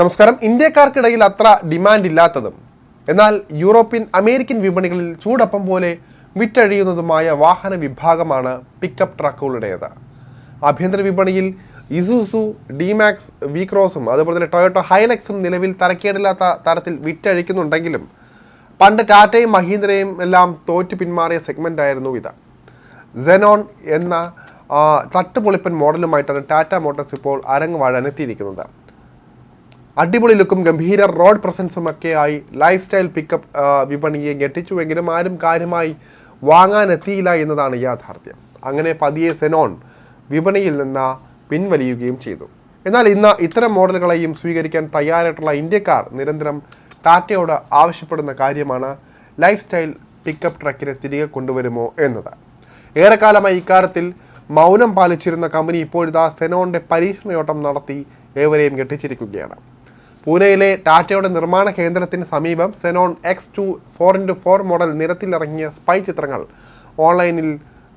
നമസ്കാരം. ഇന്ത്യക്കാർക്കിടയിൽ അത്ര ഡിമാൻഡ് ഇല്ലാത്തതും എന്നാൽ യൂറോപ്യൻ അമേരിക്കൻ വിപണികളിൽ ചൂടപ്പം പോലെ വിറ്റഴിയുന്നതുമായ വാഹന വിഭാഗമാണ് പിക്കപ്പ് ട്രക്കുകളുടേത് ആഭ്യന്തര വിപണിയിൽ ഇസൂസു ഡിമാക്സ് വിക്രോസും അതുപോലെ തന്നെ ടൊയോട്ടോ ഹൈലക്സും നിലവിൽ തരക്കേടില്ലാത്ത തരത്തിൽ വിറ്റഴിക്കുന്നുണ്ടെങ്കിലും പണ്ട് ടാറ്റയും മഹീന്ദ്രയും എല്ലാം തോറ്റു പിന്മാറിയ സെഗ്മെന്റ് ആയിരുന്നു ഇത്. സെനോൺ എന്ന തട്ടുപൊളിപ്പൻ മോഡലുമായിട്ടാണ് ടാറ്റ മോട്ടോഴ്സ് ഇപ്പോൾ അരങ്ങ് വാഴാൻ എത്തിയിരിക്കുന്നത് അടിപൊളി ലുക്കും ഗംഭീര റോഡ് പ്രസൻസും ഒക്കെയായി ലൈഫ് സ്റ്റൈൽ പിക്കപ്പ് വിപണിയെ ഞെട്ടിച്ചുവെങ്കിലും ആരും കാര്യമായി വാങ്ങാനെത്തിയില്ല എന്നതാണ് യാഥാർത്ഥ്യം. അങ്ങനെ പതിയെ സെനോൺ വിപണിയിൽ നിന്ന് പിൻവലിയുകയും ചെയ്തു. എന്നാൽ ഇന്ന് ഇത്തരം മോഡലുകളെയും സ്വീകരിക്കാൻ തയ്യാറായിട്ടുള്ള ഇന്ത്യക്കാർ നിരന്തരം ടാറ്റയോട് ആവശ്യപ്പെടുന്ന കാര്യമാണ് ലൈഫ് സ്റ്റൈൽ പിക്കപ്പ് ട്രക്കിനെ തിരികെ കൊണ്ടുവരുമോ എന്നത്. ഏറെക്കാലമായി ഇക്കാര്യത്തിൽ മൗനം പാലിച്ചിരുന്ന കമ്പനി ഇപ്പോഴിതാ സെനോണിന്റെ പരീക്ഷണയോട്ടം നടത്തി ഏവരെയും ഞെട്ടിച്ചിരിക്കുകയാണ്. പൂനെയിലെ ടാറ്റയുടെ നിർമ്മാണ കേന്ദ്രത്തിന് സമീപം Xenon X two four into four model നിരത്തിലിറങ്ങിയ spy ചിത്രങ്ങൾ ഓൺലൈനിൽ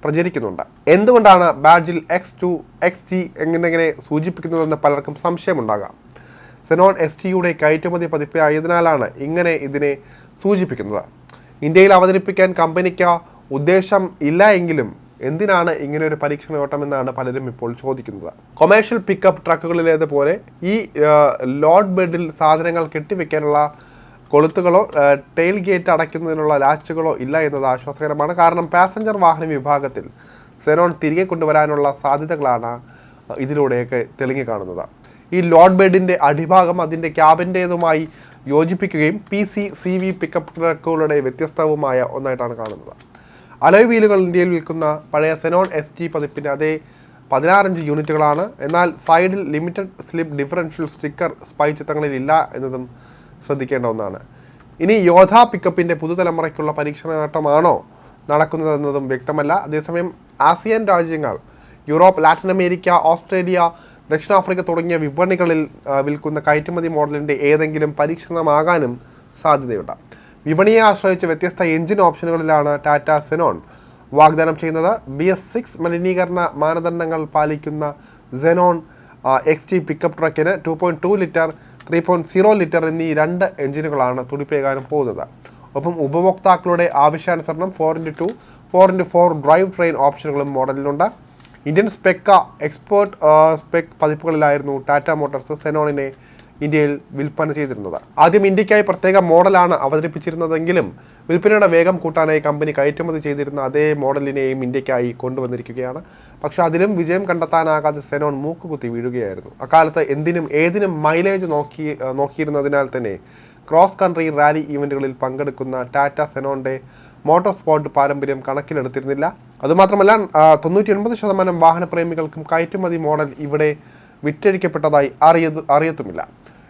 പ്രചരിക്കുന്നുണ്ട്. എന്തുകൊണ്ടാണ് ബാഡ്ജിൽ എക്സ് ടു എക്സ് ജി എന്നിങ്ങനെ സൂചിപ്പിക്കുന്നതെന്ന് പലർക്കും സംശയമുണ്ടാകാം. സെനോൺ എസ് ടിയുടെ കയറ്റുമതി പതിപ്പ് ആയതിനാലാണ് ഇങ്ങനെ ഇതിനെ സൂചിപ്പിക്കുന്നത്. ഇന്ത്യയിൽ അവതരിപ്പിക്കാൻ കമ്പനിക്ക് ഉദ്ദേശം ഇല്ല എങ്കിലും എന്തിനാണ് ഇങ്ങനെ ഒരു പരീക്ഷണ ഓട്ടം എന്നാണ് പലരും ഇപ്പോൾ ചോദിക്കുന്നത്. കൊമേഴ്ഷ്യൽ പിക്കപ്പ് ട്രക്കുകളിലേതുപോലെ ഈ ലോഡ് ബെഡിൽ സാധനങ്ങൾ കെട്ടിവെക്കാനുള്ള കൊളുത്തുകളോ ടെയിൽ ഗേറ്റ് അടയ്ക്കുന്നതിനുള്ള ലാച്ചുകളോ ഇല്ല എന്നത് ആശ്വാസകരമാണ്. കാരണം പാസഞ്ചർ വാഹന വിഭാഗത്തിൽ സെനോൺ തിരികെ കൊണ്ടുവരാനുള്ള സാധ്യതകളാണ് ഇതിലൂടെയൊക്കെ തെളിഞ്ഞു കാണുന്നത് ഈ ലോഡ് ബെഡിന്റെ അടിഭാഗം അതിന്റെ ക്യാബിന്റേതുമായി യോജിപ്പിക്കുകയും P C C V pickup ട്രക്കുകളുടെ വ്യത്യസ്തവുമായ ഒന്നായിട്ടാണ് കാണുന്നത്. അലോയ് വീലുകൾ ഇന്ത്യയിൽ വിൽക്കുന്ന പഴയ സെനോൺ എസ് ജി പതിപ്പിന്റെ അതേ പതിനാറഞ്ച് യൂണിറ്റുകളാണ്. എന്നാൽ സൈഡിൽ limited slip differential sticker spy ചിത്രങ്ങളിൽ ഇല്ല എന്നതും ശ്രദ്ധിക്കേണ്ട ഒന്നാണ്. ഇനി യോധ പിക്കപ്പിന്റെ പുതുതലമുറയ്ക്കുള്ള പരീക്ഷണഘട്ടമാണോ നടക്കുന്നതെന്നതും വ്യക്തമല്ല. അതേസമയം ആസിയൻ രാജ്യങ്ങൾ യൂറോപ്പ് ലാറ്റിൻ അമേരിക്ക ഓസ്ട്രേലിയ ദക്ഷിണാഫ്രിക്ക തുടങ്ങിയ വിപണികളിൽ വിൽക്കുന്ന കയറ്റുമതി മോഡലിന്റെ ഏതെങ്കിലും പരീക്ഷണമാകാനും സാധ്യതയുണ്ട്. വിപണിയെ ആശ്രയിച്ച് വ്യത്യസ്ത എഞ്ചിൻ ഓപ്ഷനുകളിലാണ് ടാറ്റ സെനോൺ. വാഗ്ദാനം ചെയ്യുന്നത് ബി എസ് സിക്സ് മലിനീകരണ മാനദണ്ഡങ്ങൾ പാലിക്കുന്ന Xenon X T pickup ട്രക്കിന് two point two litre three point zero litre എന്നീ രണ്ട് എഞ്ചിനുകളാണ് തുടിപ്പേകാനും പോകുന്നത്. ഒപ്പം ഉപഭോക്താക്കളുടെ ആവശ്യാനുസരണം four into two four into four drive train ഓപ്ഷനുകളും മോഡലിലുണ്ട്. ഇന്ത്യൻ സ്പെക്ക എക്സ്പോർട്ട് സ്പെക് പതിപ്പുകളിലായിരുന്നു ടാറ്റ മോട്ടോഴ്സ് സെനോണിനെ ഇന്ത്യയിൽ വിൽപ്പന ചെയ്തിരുന്നത്. ആദ്യം ഇന്ത്യക്കായി പ്രത്യേക മോഡലാണ് അവതരിപ്പിച്ചിരുന്നതെങ്കിലും വിൽപ്പനയുടെ വേഗം കൂട്ടാനായി കമ്പനി കയറ്റുമതി ചെയ്തിരുന്ന അതേ മോഡലിനെയും ഇന്ത്യക്കായി കൊണ്ടുവന്നിരിക്കുകയാണ്. പക്ഷേ അതിലും വിജയം കണ്ടെത്താനാകാതെ സെനോൺ മൂക്കുകുത്തി വീഴുകയായിരുന്നു. അക്കാലത്ത് എന്തിനും ഏതിനും മൈലേജ് നോക്കി നോക്കിയിരുന്നതിനാൽ തന്നെ ക്രോസ് കൺട്രി റാലി ഈവന്റുകളിൽ പങ്കെടുക്കുന്ന ടാറ്റ സെനോണിന്റെ മോട്ടോർ സ്പോർട്ട് പാരമ്പര്യം കണക്കിലെടുത്തിരുന്നില്ല. അതുമാത്രമല്ല തൊണ്ണൂറ്റി ഒൻപത് ശതമാനം വാഹനപ്രേമികൾക്കും കയറ്റുമതി മോഡൽ ഇവിടെ വിറ്റഴിക്കപ്പെട്ടതായി അറിയത് അറിയത്തുമില്ല.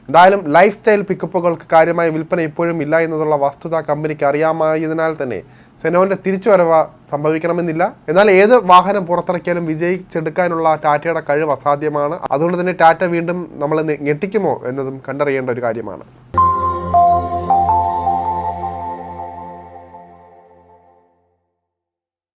എന്തായാലും ലൈഫ് സ്റ്റൈൽ പിക്കപ്പുകൾക്ക് കാര്യമായ വിൽപ്പന ഇപ്പോഴും ഇല്ല എന്നതുള്ള വസ്തുത കമ്പനിക്ക് അറിയാമായതിനാൽ തന്നെ സെനോന്റെ തിരിച്ചുവരവ് സംഭവിക്കണമെന്നില്ല. എന്നാൽ ഏത് വാഹനം പുറത്തിറക്കിയാലും വിജയിച്ചെടുക്കാനുള്ള ടാറ്റയുടെ കഴിവ് അസാധ്യമാണ്. അതുകൊണ്ട് തന്നെ ടാറ്റ വീണ്ടും നമ്മളെ ഞെട്ടിക്കുമോ എന്നതും കണ്ടറിയേണ്ട ഒരു കാര്യമാണ്.